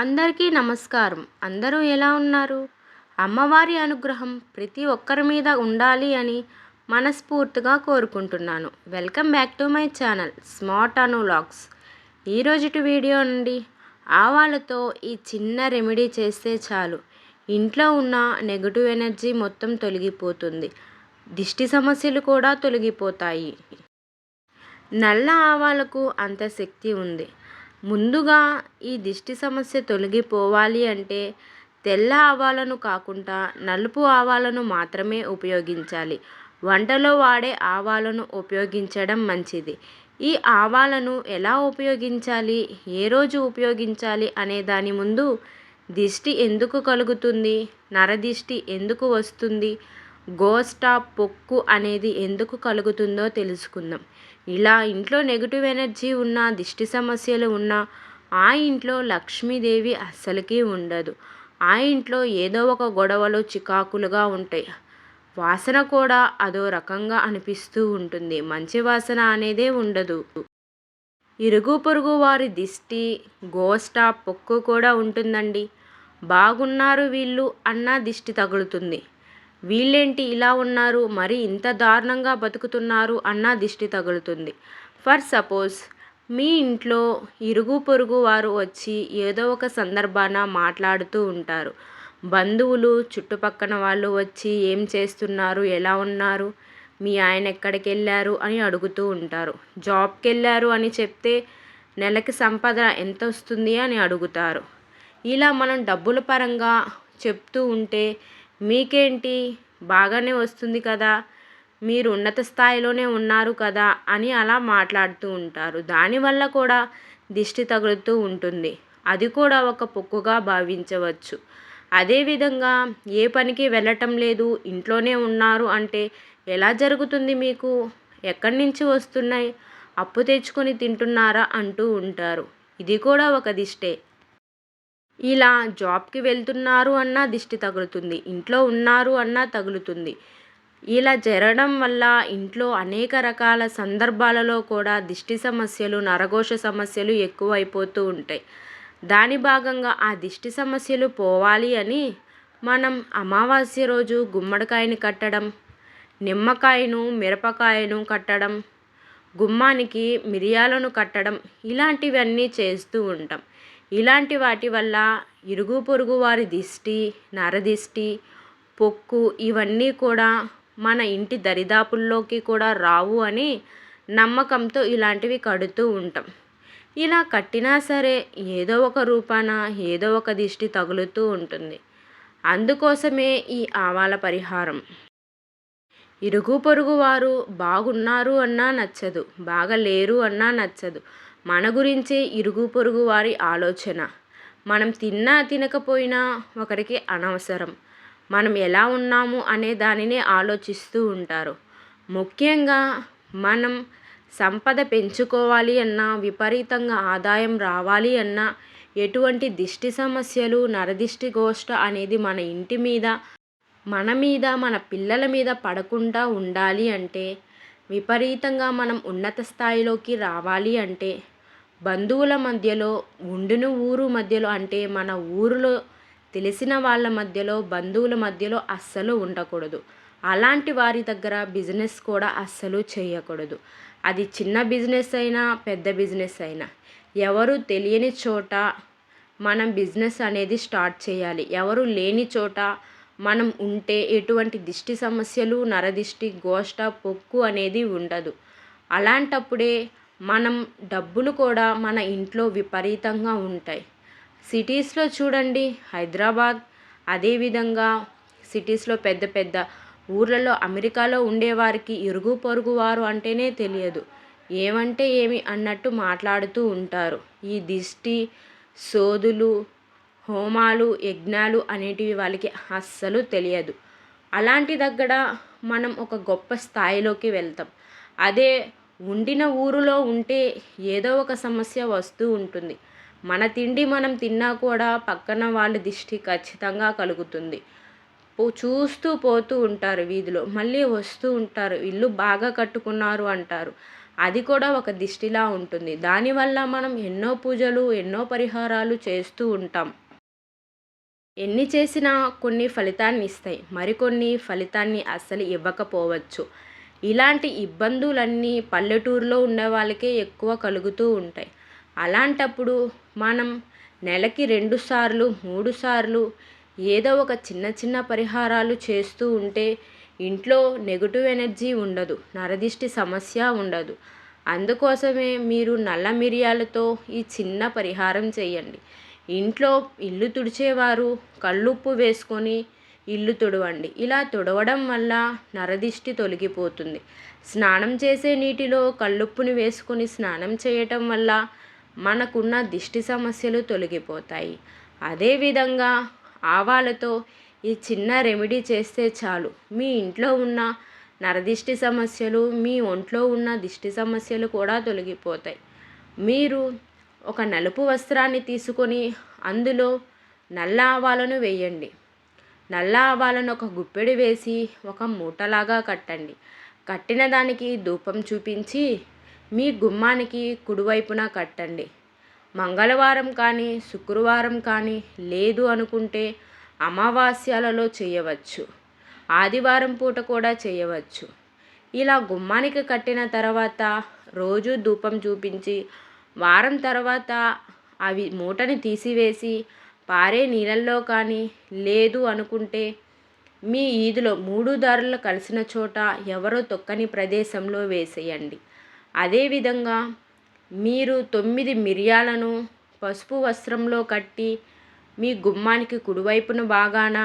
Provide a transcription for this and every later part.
అందరికీ నమస్కారం. అందరూ ఎలా ఉన్నారు? అమ్మవారి అనుగ్రహం ప్రతి ఒక్కరి మీద ఉండాలి అని మనస్ఫూర్తిగా కోరుకుంటున్నాను. Welcome back to my channel smart అనులాగ్స్ ఈరోజుటి వీడియో నుండి ఆవాలతో ఈ చిన్న రెమెడీ చేస్తే చాలు. ఇంట్లో ఉన్న నెగటివ్ ఎనర్జీ మొత్తం తొలగిపోతుంది. దిష్టి సమస్యలు కూడా తొలగిపోతాయి. నల్ల ఆవాలకు అంత శక్తి ఉంది. ముందుగా ఈ దిష్టి సమస్య తొలగిపోవాలి అంటే తెల్ల ఆవాలను కాకుండా నలుపు ఆవాలను మాత్రమే ఉపయోగించాలి. వంటలో వాడే ఆవాలను ఉపయోగించడం మంచిది. ఈ ఆవాలను ఎలా ఉపయోగించాలి? ఏ రోజు ఉపయోగించాలి అనే దాని ముందు దిష్టి ఎందుకు కలుగుతుంది? నరదిష్టి ఎందుకు వస్తుంది? గోస్టా పొక్కు అనేది ఎందుకు కలుగుతుందో తెలుసుకుందాం. ఇలా ఇంట్లో నెగిటివ్ ఎనర్జీ ఉన్న దిష్టి సమస్యలు ఉన్న ఆ ఇంట్లో లక్ష్మీదేవి అస్సలకి ఉండదు. ఆ ఇంట్లో ఏదో ఒక గొడవలు చికాకులుగా ఉంటాయి. వాసన కూడా అదో రకంగా అనిపిస్తూ ఉంటుంది. మంచి వాసన అనేదే ఉండదు. ఇరుగు పొరుగు వారి దిష్టి గోస్టా పొక్కు కూడా ఉంటుందండి. బాగున్నారు వీళ్ళు అన్న దిష్టి తగులుతుంది. వీళ్ళేంటి ఇలా ఉన్నారు? మరి ఇంత దారుణంగా బతుకుతున్నారు? అన్న దిష్టి తగులుతుంది. ఫర్ సపోజ్ మీ ఇంట్లో ఇరుగు పొరుగు వారు వచ్చి ఏదో ఒక సందర్భాన మాట్లాడుతూ ఉంటారు. బంధువులు చుట్టుపక్కన వాళ్ళు వచ్చి ఏం చేస్తున్నారు? ఎలా ఉన్నారు? మీ ఆయన ఎక్కడికి వెళ్ళారు? అని అడుగుతూ ఉంటారు. జాబ్కి వెళ్ళారు అని చెప్తే నెలకి సంపద ఎంత వస్తుంది? అని అడుగుతారు. ఇలా మనం డబ్బుల పరంగా చెప్తూ ఉంటే మీకేంటి? బాగానే వస్తుంది కదా. మీరు ఉన్నత స్థాయిలోనే ఉన్నారు కదా అని అలా మాట్లాడుతూ ఉంటారు. దానివల్ల కూడా దిష్టి తగులుతూ ఉంటుంది. అది కూడా ఒక పొక్కుగా భావించవచ్చు. అదేవిధంగా ఏ పనికి వెళ్ళటం లేదు. ఇంట్లోనే ఉన్నారు అంటే ఎలా జరుగుతుంది మీకు? ఎక్కడి నుంచి వస్తున్నాయి? అప్పు తెచ్చుకొని తింటున్నారా అంటూ ఉంటారు. ఇది కూడా ఒక దిష్టే. ఇలా జాబ్కి వెళ్తున్నారు అన్నా దిష్టి తగులుతుంది ఇంట్లో ఉన్నారు అన్నా తగులుతుంది. ఇలా జరగడం వల్ల ఇంట్లో అనేక రకాల సందర్భాలలో కూడా దిష్టి సమస్యలు నరఘోష సమస్యలు ఎక్కువైపోతూ ఉంటాయి. దాని భాగంగా ఆ దిష్టి సమస్యలు పోవాలి అని మనం అమావాస్య రోజు గుమ్మడికాయని కట్టడం నిమ్మకాయను మిరపకాయను కట్టడం గుమ్మానికి మిరియాలను కట్టడం ఇలాంటివన్నీ చేస్తూ ఉంటాం. ఇలాంటి వాటి వల్ల ఇరుగు పొరుగు వారి దిష్టి నరదిష్టి పొక్కు ఇవన్నీ కూడా మన ఇంటి దరిదాపుల్లోకి కూడా రావు అని నమ్మకంతో ఇలాంటివి కడుతూ ఉంటాం. ఇలా కట్టినా సరే ఏదో ఒక రూపాన ఏదో ఒక దిష్టి తగులుతూ ఉంటుంది. అందుకోసమే ఈ ఆవాల పరిహారం. ఇరుగు పొరుగు వారు బాగున్నారు అన్నా నచ్చదు బాగలేరు అన్నా నచ్చదు. మన గురించే ఇరుగు పొరుగు వారి ఆలోచన. మనం తిన్నా తినకపోయినా ఒకరికి అనవసరం. మనం ఎలా ఉన్నాము అనే దానినే ఆలోచిస్తూ ఉంటారు. ముఖ్యంగా మనం సంపద పెంచుకోవాలి అన్నా విపరీతంగా ఆదాయం రావాలి అన్నా ఎటువంటి దిష్టి సమస్యలు నరదిష్టి గోష్ట అనేది మన ఇంటి మీద మన మీద మన పిల్లల మీద పడకుండా ఉండాలి అంటే విపరీతంగా మనం ఉన్నత స్థాయిలోకి రావాలి అంటే బంధువుల మధ్యలో ఉండును ఊరు మధ్యలో అంటే మన ఊరిలో తెలిసిన వాళ్ళ మధ్యలో బంధువుల మధ్యలో అస్సలు ఉండకూడదు. అలాంటి వారి దగ్గర బిజినెస్ కూడా అస్సలు చేయకూడదు. అది చిన్న బిజినెస్ అయినా పెద్ద బిజినెస్ అయినా. ఎవరు తెలియని చోట మనం బిజినెస్ అనేది స్టార్ట్ చేయాలి. ఎవరు లేని చోట మనం ఉంటే ఎటువంటి దిష్టి సమస్యలు నరదిష్టి గోష్ట పొక్కు అనేది ఉండదు. అలాంటప్పుడే మనం డబ్బులు కూడా మన ఇంట్లో విపరీతంగా ఉంటాయి. సిటీస్లో చూడండి హైదరాబాద్ అదేవిధంగా సిటీస్లో పెద్ద పెద్ద ఊర్లలో అమెరికాలో ఉండేవారికి ఇరుగు పొరుగు వారు అంటేనే తెలియదు. ఏమంటే ఏమి అన్నట్టు మాట్లాడుతూ ఉంటారు. ఈ దిష్టి సోదులు హోమాలు యజ్ఞాలు అనేటివి వాళ్ళకి అస్సలు తెలియదు. అలాంటి దగ్గర మనం ఒక గొప్ప స్థాయిలోకి వెళ్తాం. అదే ఉండిన ఊరిలో ఉంటే ఏదో ఒక సమస్య వస్తూ ఉంటుంది. మన తిండి మనం తిన్నా కూడా పక్కన వాళ్ళ దిష్టి ఖచ్చితంగా కలుగుతుంది. చూస్తూ పోతూ ఉంటారు వీధిలో. మళ్ళీ వస్తూ ఉంటారు. ఇల్లు బాగా కట్టుకున్నారు అంటారు. అది కూడా ఒక దిష్టిలా ఉంటుంది. దానివల్ల మనం ఎన్నో పూజలు ఎన్నో పరిహారాలు చేస్తూ ఉంటాం. ఎన్ని చేసినా కొన్ని ఫలితాన్ని ఇస్తాయి. మరికొన్ని ఫలితాన్ని అస్సలు ఇవ్వకపోవచ్చు. ఇలాంటి ఇబ్బందులన్నీ పల్లెటూరులో ఉండే వాళ్ళకే ఎక్కువ కలుగుతూ ఉంటాయి. అలాంటప్పుడు మనం నెలకి రెండు సార్లు మూడు సార్లు ఏదో ఒక చిన్న చిన్న పరిహారాలు చేస్తూ ఉంటే ఇంట్లో నెగిటివ్ ఎనర్జీ ఉండదు నరదిష్టి సమస్య ఉండదు. అందుకోసమే మీరు నల్ల మిరియాలతో ఈ చిన్న పరిహారం చేయండి. ఇంట్లో ఇల్లు తుడిచేవారు కళ్ళుప్పు వేసుకొని ఇల్లు తుడవండి. ఇలా తుడవడం వల్ల నరదిష్టి తొలగిపోతుంది. స్నానం చేసే నీటిలో కళ్ళుప్పుని వేసుకొని స్నానం చేయటం వల్ల మనకున్న దిష్టి సమస్యలు తొలగిపోతాయి. అదేవిధంగా ఆవాలతో ఈ చిన్న రెమెడీ చేస్తే చాలు. మీ ఇంట్లో ఉన్న నరదిష్టి సమస్యలు మీ ఒంట్లో ఉన్న దిష్టి సమస్యలు కూడా తొలగిపోతాయి. మీరు ఒక నలుపు వస్త్రాన్ని తీసుకొని అందులో నల్ల ఆవాలను వేయండి. నల్ల ఆవాలను ఒక గుప్పెడు వేసి ఒక మూటలాగా కట్టండి. కట్టిన దానికి ధూపం చూపించి మీ గుమ్మానికి కుడివైపున కట్టండి. మంగళవారం కానీ శుక్రవారం కానీ లేదు అనుకుంటే అమావాస్యాలలో చేయవచ్చు. ఆదివారం పూట కూడా చేయవచ్చు. ఇలా గుమ్మానికి కట్టిన తర్వాత రోజు ధూపం చూపించి వారం తర్వాత అవి మూటని తీసివేసి పారే నీళ్ళల్లో కానీ లేదు అనుకుంటే మీ ఈదులో మూడు దారులు కలిసిన చోట ఎవరో తొక్కని ప్రదేశంలో వేసేయండి. అదేవిధంగా మీరు తొమ్మిది మిరియాలను పసుపు వస్త్రంలో కట్టి మీ గుమ్మానికి కుడివైపున బాగాన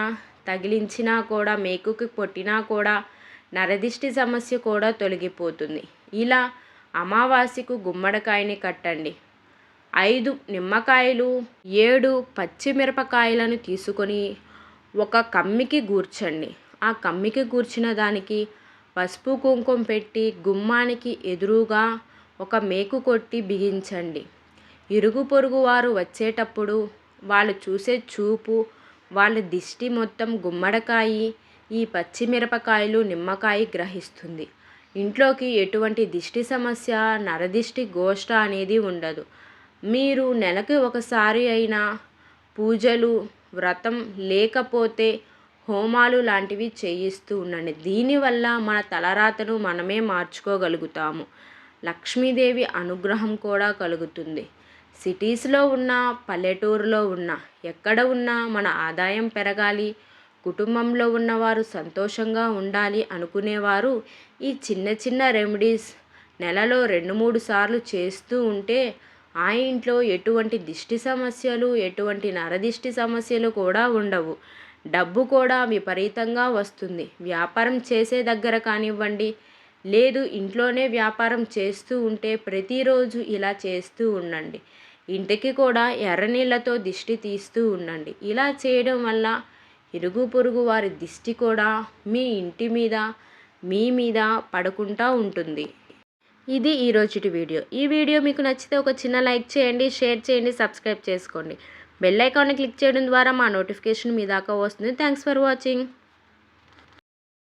తగిలించినా కూడా మేకుకి కొట్టినా కూడా నరదిష్టి సమస్య కూడా తొలగిపోతుంది. ఇలా అమావాస్యకు గుమ్మడికాయని కట్టండి. ఐదు నిమ్మకాయలు ఏడు పచ్చిమిరపకాయలను తీసుకొని ఒక కమ్మికి గూర్చండి. ఆ కమ్మికి గూర్చిన దానికి పసుపు కుంకుమ పెట్టి గుమ్మానికి ఎదురుగా ఒక మేకు కొట్టి బిగించండి. ఇరుగు పొరుగు వారు వచ్చేటప్పుడు వాళ్ళు చూసే చూపు వాళ్ళ దిష్టి మొత్తం గుమ్మడికాయ ఈ పచ్చిమిరపకాయలు నిమ్మకాయ గ్రహిస్తుంది. ఇంట్లోకి ఎటువంటి దిష్టి సమస్య నరదిష్టి గోష్ట అనేది ఉండదు. మీరు నెలకు ఒకసారి అయినా పూజలు వ్రతం లేకపోతే హోమాలు లాంటివి చేయిస్తూ ఉండండి. దీనివల్ల మన తలరాతను మనమే మార్చుకోగలుగుతాము. లక్ష్మీదేవి అనుగ్రహం కూడా కలుగుతుంది. సిటీస్లో ఉన్న పల్లెటూరులో ఉన్న ఎక్కడ ఉన్నా మన ఆదాయం పెరగాలి కుటుంబంలో ఉన్నవారు సంతోషంగా ఉండాలి అనుకునేవారు ఈ చిన్న చిన్న రెమెడీస్ నెలలో రెండు మూడు సార్లు చేస్తూ ఉంటే ఆ ఇంట్లో ఎటువంటి దిష్టి సమస్యలు ఎటువంటి నరదిష్టి సమస్యలు కూడా ఉండవు. డబ్బు కూడా విపరీతంగా వస్తుంది. వ్యాపారం చేసే దగ్గర కానివ్వండి లేదు ఇంట్లోనే వ్యాపారం చేస్తూ ఉంటే ప్రతిరోజు ఇలా చేస్తూ ఉండండి. ఇంటికి కూడా ఎర్ర నీళ్ళతో దిష్టి తీస్తూ ఉండండి. ఇలా చేయడం వల్ల ఇరుగు పొరుగు వారి దిష్టి కూడా మీ ఇంటి మీద మీ మీద పడకుండా ఉంటుంది. ఇది ఈరోజుటి వీడియో. ఈ వీడియో మీకు నచ్చితే ఒక చిన్న లైక్ చేయండి షేర్ చేయండి సబ్స్క్రైబ్ చేసుకోండి. బెల్ ఐకాన్ని క్లిక్ చేయడం ద్వారా మా నోటిఫికేషన్ మీ దాకా వస్తుంది. Thanks for watching.